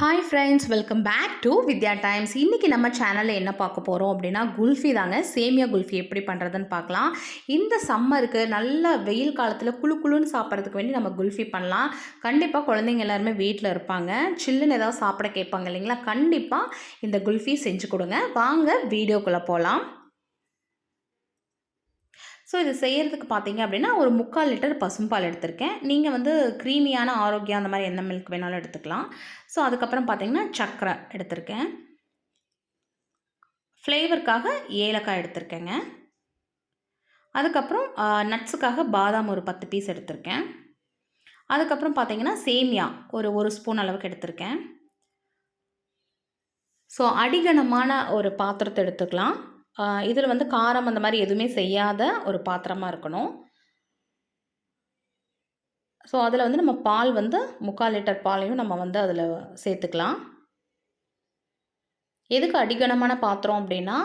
Hi friends welcome back to Vidya Times இன்றைக்கி நம்ம சேனலில் என்ன பார்க்க போகிறோம் அப்படின்னா குல்ஃபி தாங்க. சேமியா குல்ஃபி எப்படி பண்ணுறதுன்னு பார்க்கலாம். இந்த சம்மருக்கு நல்ல வெயில் காலத்தில் குளு குளுன்னு சாப்பிட்றதுக்கு வேண்டி நம்ம குல்ஃபி பண்ணலாம். கண்டிப்பாக குழந்தைங்க எல்லாருமே வீட்டில் இருப்பாங்க. சில்லுன்னு ஏதாவது சாப்பிட கேட்பாங்க இல்லைங்களா? கண்டிப்பாக இந்த குல்ஃபி செஞ்சு கொடுங்க. வாங்க வீடியோக்குள்ளே போகலாம் ஸோ இது செய்கிறதுக்கு பார்த்தீங்க அப்படின்னா ஒரு முக்கால் லிட்டர் பசும்பால் எடுத்திருக்கேன். நீங்கள் வந்து க்ரீமியான ஆரோக்கியம் அந்த மாதிரி எந்த மில்க் வேணாலும் எடுத்துக்கலாம். ஸோ அதுக்கப்புறம் பார்த்தீங்கன்னா சக்கரை எடுத்திருக்கேன். ஃப்ளேவருக்காக ஏலக்காய் எடுத்திருக்கேங்க. அதுக்கப்புறம் நட்ஸுக்காக பாதாம் ஒரு பத்து பீஸ் எடுத்திருக்கேன். அதுக்கப்புறம் பார்த்தீங்கன்னா சேமியா ஒரு ஒரு ஸ்பூன் அளவுக்கு எடுத்திருக்கேன். ஸோ அடிகனமான ஒரு பாத்திரத்தை எடுத்துக்கலாம். இதில் வந்து காரம் அந்த மாதிரி எதுவுமே செய்யாத ஒரு பாத்திரமாக இருக்கணும். ஸோ அதில் வந்து நம்ம பால் வந்து முக்கால் லிட்டர் பாலையும் நம்ம வந்து அதில் சேர்த்துக்கலாம். எதுக்கு அடிகனமான பாத்திரம் அப்படின்னா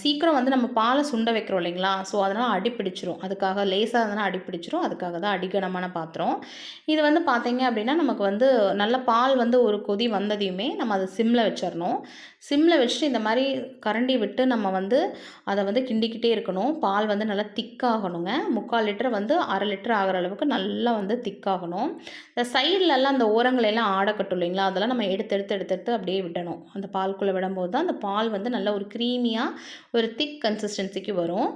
சீக்கிரம் வந்து நம்ம பாலை சுண்ட வைக்கிறோம் இல்லைங்களா? ஸோ அதனால் அடிப்பிடிச்சிரும். அதுக்காக லேசாக அதனால் அடிப்பிடிச்சிரும். அதுக்காக தான் அடிகனமான பாத்திரம். இது வந்து பார்த்தீங்க அப்படின்னா நமக்கு வந்து நல்ல பால் வந்து ஒரு கொதி வந்ததையுமே நம்ம அதை சிம்மில் வச்சிடணும் சிம்மில் வச்சுட்டு இந்த மாதிரி கரண்டி விட்டு நம்ம வந்து அதை வந்து கிண்டிக்கிட்டே இருக்கணும். பால் வந்து நல்லா திக்காகணுங்க. முக்கால் லிட்டர் வந்து அரை லிட்டர் ஆகிற அளவுக்கு நல்லா வந்து திக்காகணும். இந்த சைட்லலாம் அந்த ஓரங்களெல்லாம் ஆடக்கட்டும் இல்லைங்களா? அதெல்லாம் நம்ம எடுத்து எடுத்து எடுத்து எடுத்து அப்படியே விடணும். அந்த பால்குள்ளே விடும்போது தான் அந்த பால் வந்து நல்லா ஒரு க்ரீமியாக ஒரு திக் கன்சிஸ்டன்சிக்கு வரும்.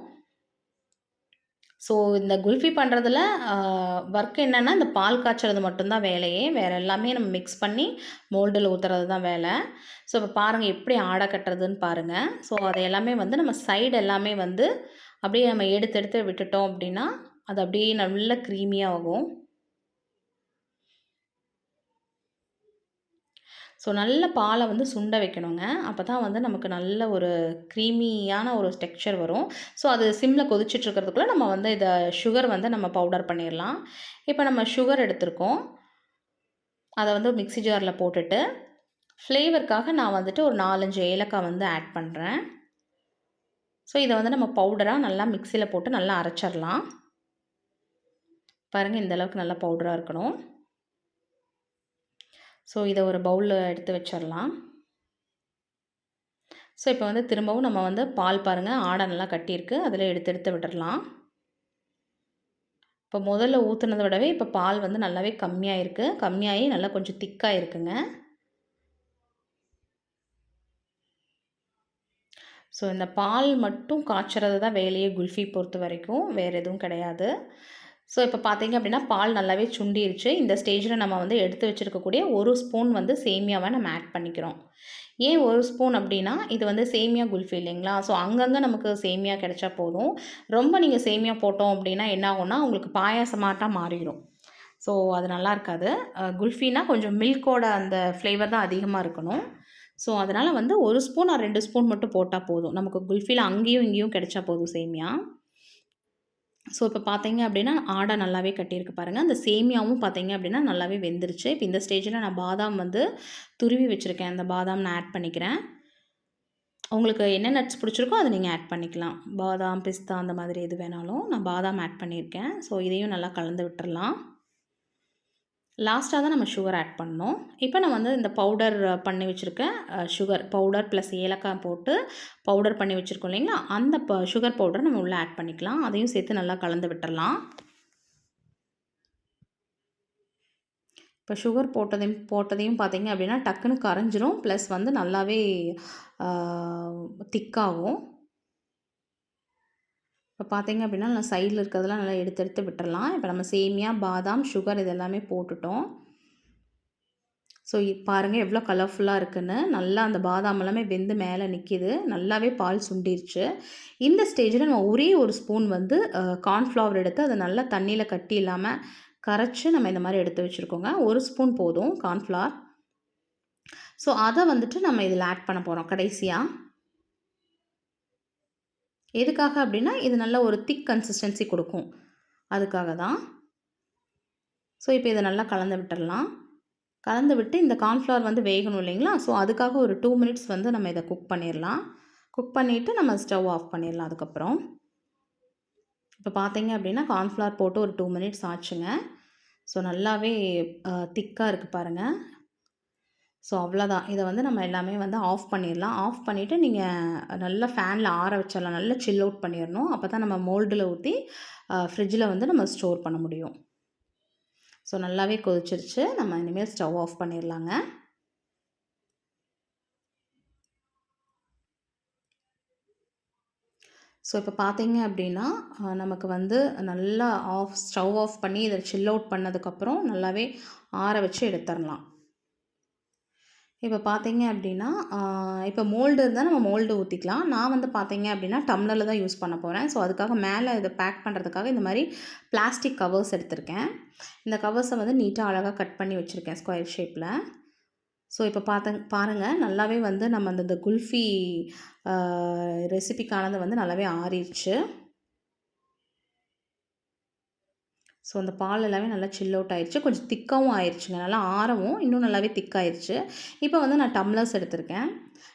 ஸோ இந்த குல்ஃபி பண்ணுறதுல ஒர்க் என்னென்னா இந்த பால் காய்ச்சறது மட்டும்தான் வேலையே. வேறு எல்லாமே நம்ம மிக்ஸ் பண்ணி மோல்டில் ஊற்றுறது தான் வேலை. ஸோ இப்போ பாருங்கள் எப்படி ஆடை கட்டுறதுன்னு பாருங்கள் ஸோ அதை எல்லாமே வந்து நம்ம சைடு எல்லாமே வந்து அப்படியே நம்ம எடுத்து எடுத்து விட்டுட்டோம் அப்படின்னா அது அப்படியே நல்ல க்ரீமியாக ஆகும். ஸோ நல்ல பாலை வந்து சுண்ட வைக்கணுங்க. அப்போ தான் வந்து நமக்கு நல்ல ஒரு க்ரீமியான ஒரு டெக்ஸ்சர் வரும். ஸோ அது சிம்மில் கொதிச்சிட்ருக்கிறதுக்குள்ளே நம்ம வந்து இதை சுகர் வந்து நம்ம பவுடர் பண்ணிடலாம் இப்போ நம்ம சுகர் எடுத்திருக்கோம். அதை வந்து மிக்சி ஜாரில் போட்டுட்டு ஃப்ளேவருக்காக நான் வந்துட்டு ஒரு நாலஞ்சு ஏலக்காய் வந்து ஆட் பண்ணுறேன் ஸோ இதை வந்து நம்ம பவுடராக நல்லா மிக்சியில் போட்டு நல்லா அரைச்சிடலாம் பாருங்கள் இந்தளவுக்கு நல்லா பவுடராக இருக்கணும். ஸோ இதை ஒரு பவுலில் எடுத்து வச்சிடலாம் ஸோ இப்போ வந்து திரும்பவும் நம்ம வந்து பால் பாருங்கள் ஆடை நல்லா கட்டியிருக்கு. அதில் எடுத்து எடுத்து விட்டுடலாம் இப்போ முதல்ல ஊற்றுனதை விடவே இப்போ பால் வந்து நல்லாவே கம்மியாக இருக்குது கம்மியாகி நல்லா கொஞ்சம் திக்காக இருக்குங்க ஸோ இந்த பால் மட்டும் காய்ச்சறது தான் வேலையே குல்ஃபி பொறுத்த வரைக்கும் வேறு எதுவும் கிடையாது. ஸோ இப்போ பார்த்தீங்க அப்படின்னா பால் நல்லாவே சுண்டிருச்சு. இந்த ஸ்டேஜில் நம்ம வந்து எடுத்து வச்சுருக்கக்கூடிய ஒரு ஸ்பூன் வந்து சேமியாவை நம்ம ஆட் பண்ணிக்கிறோம். ஏன் ஒரு ஸ்பூன் அப்படின்னா இது வந்து சேமியா குல்ஃபி இல்லைங்களா? ஸோ அங்கங்கே நமக்கு சேமியா கிடைச்சா போதும். ரொம்ப நீங்கள் சேமியா போட்டோம் அப்படின்னா என்ன ஆகும்னா உங்களுக்கு பாயாசமாட்டாக மாறிடும். ஸோ அது நல்லா இருக்காது. குல்ஃபினா கொஞ்சம் மில்கோட அந்த ஃப்ளேவர் தான் அதிகமாக இருக்கணும். ஸோ அதனால் வந்து ஒரு ஸ்பூன் ரெண்டு ஸ்பூன் மட்டும் போட்டால் போதும். நமக்கு குல்ஃபியில் அங்கேயும் இங்கேயும் கிடைச்சா போதும் சேமியா. ஸோ இப்போ பார்த்தீங்க அப்படின்னா ஆடை நல்லாவே கட்டியிருக்கு பாருங்கள் அந்த சேமியாவும் பார்த்தீங்க அப்படின்னா நல்லாவே வெந்துருச்சு. இப்போ இந்த ஸ்டேஜில் நான் பாதாம் வந்து துருவி வச்சுருக்கேன். அந்த பாதாம் நான் ஆட் பண்ணிக்கிறேன். உங்களுக்கு என்ன நட்ஸ் பிடிச்சிருக்கோ அதை நீங்கள் ஆட் பண்ணிக்கலாம். பாதாம் பிஸ்தா அந்த மாதிரி எது வேணாலும் நான் பாதாம் ஆட் பண்ணியிருக்கேன். ஸோ இதையும் நல்லா கலந்து விட்டுடலாம் லாஸ்ட்டாக தான் நம்ம சுகர் ஆட் பண்ணோம். இப்போ நான் வந்து இந்த பவுடர் பண்ணி வச்சுருக்கேன். சுகர் பவுடர் ப்ளஸ் ஏலக்காய் போட்டு பவுடர் பண்ணி வச்சுருக்கோம் இல்லைங்களா? அந்த ப சுகர் பவுடரை நம்ம உள்ளே ஆட் பண்ணிக்கலாம். அதையும் சேர்த்து நல்லா கலந்து விட்டுடலாம் இப்போ சுகர் போட்டதையும் போட்டதையும் பார்த்தீங்க அப்படின்னா டக்குன்னு கரைஞ்சிரும். ப்ளஸ் வந்து நல்லாவே திக்காகும் இப்போ பார்த்தீங்க அப்படின்னா நல்லா சைடில் இருக்கிறதெல்லாம் நல்லா எடுத்து எடுத்து விட்டுறலாம். இப்போ நம்ம சேமியா பாதாம் சுகர் இது எல்லாமே போட்டுட்டோம் ஸோ பாருங்கள் எவ்வளோ கலர்ஃபுல்லாக இருக்குன்னு. நல்லா அந்த பாதாம் எல்லாமே வெந்து மேலே நிற்கிது நல்லாவே பால் சுண்டிருச்சு. இந்த ஸ்டேஜில் நம்ம ஒரே ஒரு ஸ்பூன் வந்து கார்ன்ஃப்ளவர் எடுத்து அதை நல்லா தண்ணியில் கட்டி இல்லாமல் கரைச்சி நம்ம இந்த மாதிரி எடுத்து வச்சுருக்கோங்க. ஒரு ஸ்பூன் போதும் கார்ன்ஃப்ளவர் ஸோ அதை வந்துட்டு நம்ம இதில் ஆட் பண்ண போகிறோம் கடைசியாக எதுக்காக அப்படின்னா இது நல்ல ஒரு திக் கன்சிஸ்டன்சி கொடுக்கும். அதுக்காக தான் ஸோ இப்போ இதை நல்லா கலந்து விட்டுடலாம் கலந்து விட்டு இந்த கார்ன்ஃப்ளவர் வந்து வேகணும் இல்லைங்களா? ஸோ அதுக்காக ஒரு டூ மினிட்ஸ் வந்து நம்ம இதை குக் பண்ணிடலாம் குக் பண்ணிவிட்டு நம்ம ஸ்டவ் ஆஃப் பண்ணிடலாம் அதுக்கப்புறம். இப்போ பார்த்தீங்க அப்படின்னா கார்ன்ஃப்ளவர் போட்டு ஒரு டூ மினிட்ஸ் ஆச்சுங்க. ஸோ நல்லாவே திக்காக இருக்குது பாருங்கள் ஸோ அவ்வளோதான். இதை வந்து நம்ம எல்லாமே வந்து ஆஃப் பண்ணிடலாம். ஆஃப் பண்ணிவிட்டு நீங்கள் நல்லா ஃபேனில் ஆற வச்சிடலாம். நல்லா சில் அவுட் பண்ணிடணும். அப்போ தான் நம்ம மோல்டில் ஊற்றி ஃப்ரிட்ஜில் வந்து நம்ம ஸ்டோர் பண்ண முடியும். ஸோ நல்லாவே கொதிச்சிருச்சு. நம்ம இனிமேல் ஸ்டவ் ஆஃப் பண்ணிடலாங்க. ஸோ இப்போ பார்த்தீங்க அப்படின்னா நமக்கு வந்து நல்லா ஆஃப் ஸ்டவ் ஆஃப் பண்ணி இதை சில் அவுட் பண்ணதுக்கப்புறம் நல்லாவே ஆற வச்சு எடுத்துடலாம். இப்போ பார்த்தீங்க அப்படின்னா இப்போ மோல்டு இருந்தால் நம்ம மோல்டு ஊற்றிக்கலாம் நான் வந்து பார்த்தீங்க அப்படின்னா டம்ளரில் தான் யூஸ் பண்ண போகிறேன் ஸோ அதுக்காக மேலே இதை பேக் பண்ணுறதுக்காக இந்த மாதிரி பிளாஸ்டிக் கவர்ஸ் எடுத்திருக்கேன். இந்த கவர்ஸை வந்து நீட்டாக அழகாக கட் பண்ணி வச்சுருக்கேன் ஸ்கொயர் ஷேப்பில் ஸோ இப்போ பார்த்த பாருங்கள் நல்லாவே வந்து நம்ம அந்த குல்ஃபி ரெசிபிக்கானது வந்து நல்லாவே ஆறிடுச்சு. ஸோ அந்த பால் எல்லாமே நல்லா சில் அவுட் ஆயிடுச்சு கொஞ்சம் திக்காகவும் ஆயிடுச்சுங்க நல்லா ஆரவும் இன்னும் நல்லாவே திக்காயிருச்சு. இப்போ வந்து நான் டம்ளர்ஸ் எடுத்திருக்கேன்.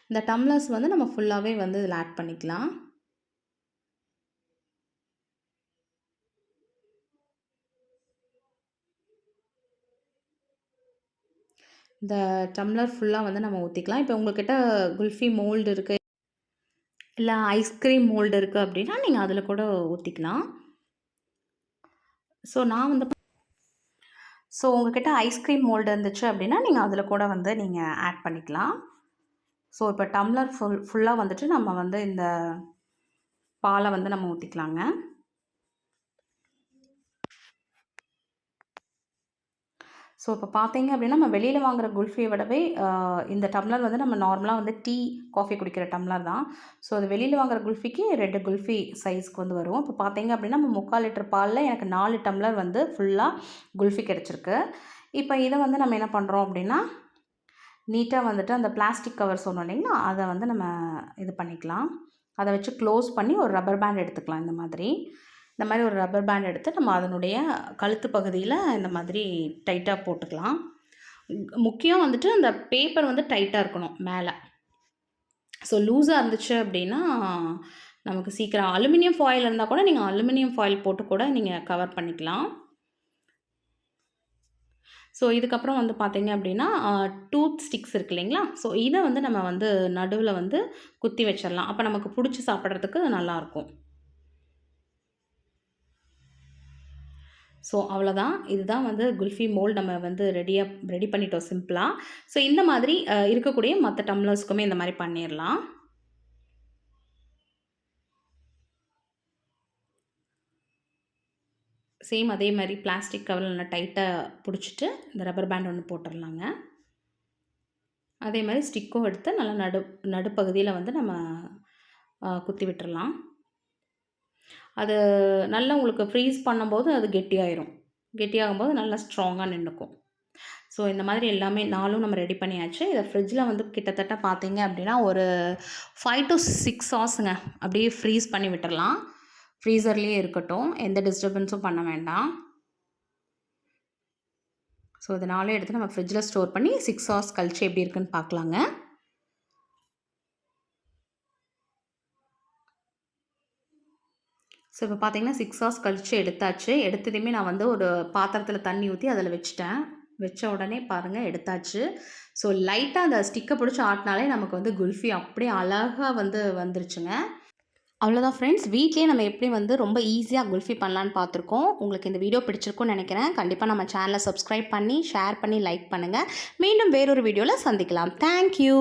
இந்த டம்ளர்ஸ் வந்து நம்ம ஃபுல்லாகவே வந்து இதில் ஆட் பண்ணிக்கலாம். இந்த டம்ளர் ஃபுல்லாக வந்து நம்ம ஊற்றிக்கலாம் இப்போ உங்கள்கிட்ட குல்ஃபி மோல்டு இருக்குது இல்லை ஐஸ்கிரீம் மோல்டு இருக்குது அப்படின்னா நீங்கள் அதில் கூட ஊற்றிக்கலாம் ஸோ நான் வந்து ஸோ உங்கள்கிட்ட ஐஸ்கிரீம் மோல்டு இருந்துச்சு அப்படின்னா நீங்கள் அதில் கூட வந்து நீங்கள் ஆட் பண்ணிக்கலாம். ஸோ இப்போ டம்ளர் ஃபுல் ஃபுல்லாக வந்துட்டு நம்ம வந்து இந்த பாலை வந்து நம்ம ஊற்றிக்கலாங்க ஸோ இப்போ பார்த்தீங்க அப்படின்னா நம்ம வெளியில் வாங்குகிற குல்ஃபியை விடவே இந்த டம்ளர் வந்து நம்ம நார்மலாக வந்து டீ காஃபி குடிக்கிற டம்ளர் தான். ஸோ அது வெளியில் வாங்குகிற குல்ஃபிக்கு ரெண்டு குல்ஃபி சைஸ்க்கு வந்து வரும். இப்போ பார்த்தீங்க அப்படின்னா நம்ம முக்கால் லிட்டர் பாலில் எனக்கு நாலு டம்ளர் வந்து ஃபுல்லாக குல்ஃபி கிடச்சிருக்கு. இப்போ இதை வந்து நம்ம என்ன பண்ணுறோம் அப்படின்னா நீட்டாக வந்துட்டு அந்த பிளாஸ்டிக் கவர் சொன்னோம் இல்லைங்களா அதை வந்து நம்ம இது பண்ணிக்கலாம். அதை வச்சு க்ளோஸ் பண்ணி ஒரு ரப்பர் பேண்ட் எடுத்துக்கலாம் இந்த மாதிரி. இந்த மாதிரி ஒரு ரப்பர் பேண்ட் எடுத்து நம்ம அதனுடைய கழுத்து பகுதியில் இந்த மாதிரி டைட்டாக போட்டுக்கலாம். முக்கியம் வந்துட்டு அந்த பேப்பர் வந்து டைட்டாக இருக்கணும் மேலே. ஸோ லூஸாக இருந்துச்சு அப்படின்னா நமக்கு சீக்கிரம் அலுமினியம் ஃபாயில் இருந்தால் கூட நீங்கள் அலுமினியம் ஃபாயில் போட்டு கூட நீங்கள் கவர் பண்ணிக்கலாம். ஸோ இதுக்கப்புறம் வந்து பார்த்தீங்க அப்படின்னா டூத் ஸ்டிக்ஸ் இருக்கு இல்லைங்களா? ஸோ இதை வந்து நம்ம வந்து நடுவில் வந்து குத்தி வச்சிடலாம். அப்போ நமக்கு பிடிச்சி சாப்பிட்றதுக்கு நல்லாயிருக்கும் ஸோ அவ்வளோதான் இதுதான் வந்து குல்ஃபி மோல்ட் நம்ம வந்து ரெடியாக ரெடி பண்ணிட்டோம் சிம்பிளாக ஸோ இந்த மாதிரி இருக்கக்கூடிய மற்ற டம்ளர்ஸ்க்குமே இந்த மாதிரி பண்ணிடலாம் சேம் அதே மாதிரி பிளாஸ்டிக் கவரில் நல்லா டைட்டாக பிடிச்சிட்டு இந்த ரப்பர் பேண்ட் ஒன்று போட்டுடலாங்க அதே மாதிரி ஸ்டிக்கும் எடுத்து நல்லா நடு நடுப்பகுதியில் வந்து நம்ம குத்தி விட்டுறலாம் அது நல்லா உங்களுக்கு ஃப்ரீஸ் பண்ணும்போது அது கெட்டியாயிரும். கெட்டியாகும்போது நல்லா ஸ்ட்ராங்காக நின்றுக்கும் ஸோ இந்த மாதிரி எல்லாமே நாளும் நம்ம ரெடி பண்ணியாச்சு. இதை ஃப்ரிட்ஜில் வந்து கிட்டத்தட்ட பார்த்தீங்க அப்படின்னா ஒரு ஃபைவ் டு சிக்ஸ் ஹவர்ஸுங்க அப்படியே ஃப்ரீஸ் பண்ணி விட்டுடலாம் ஃப்ரீசர்லேயே இருக்கட்டும். எந்த டிஸ்டர்பன்ஸும் பண்ண வேண்டாம். ஸோ இதனாலே எடுத்து நம்ம ஃப்ரிட்ஜில் ஸ்டோர் பண்ணி சிக்ஸ் ஹவர்ஸ் கழிச்சு எப்படி இருக்குன்னு பார்க்கலாங்க. ஸோ இப்போ பார்த்தீங்கன்னா சிக்ஸ் ஹவர்ஸ் கழித்து எடுத்தாச்சு. எடுத்ததுமே நான் வந்து ஒரு பாத்திரத்தில் தண்ணி ஊற்றி அதில் வச்சுட்டேன். வச்ச உடனே பாருங்கள் எடுத்தாச்சு. ஸோ லைட்டாக அந்த ஸ்டிக்கை பிடிச்சி ஆட்டினாலே நமக்கு வந்து குல்ஃபி அப்படியே அழகாக வந்து வந்துருச்சுங்க. அவ்வளோதான் ஃப்ரெண்ட்ஸ் வீட்லேயே நம்ம எப்படி வந்து ரொம்ப ஈஸியாக குல்ஃபி பண்ணலான்னு பார்த்துருக்கோம் உங்களுக்கு இந்த வீடியோ பிடிச்சிருக்கும்னு நினைக்கிறேன். கண்டிப்பாக நம்ம சேனலை சப்ஸ்கிரைப் பண்ணி ஷேர் பண்ணி லைக் பண்ணுங்கள் மீண்டும் வேறொரு வீடியோவில் சந்திக்கலாம். தேங்க்யூ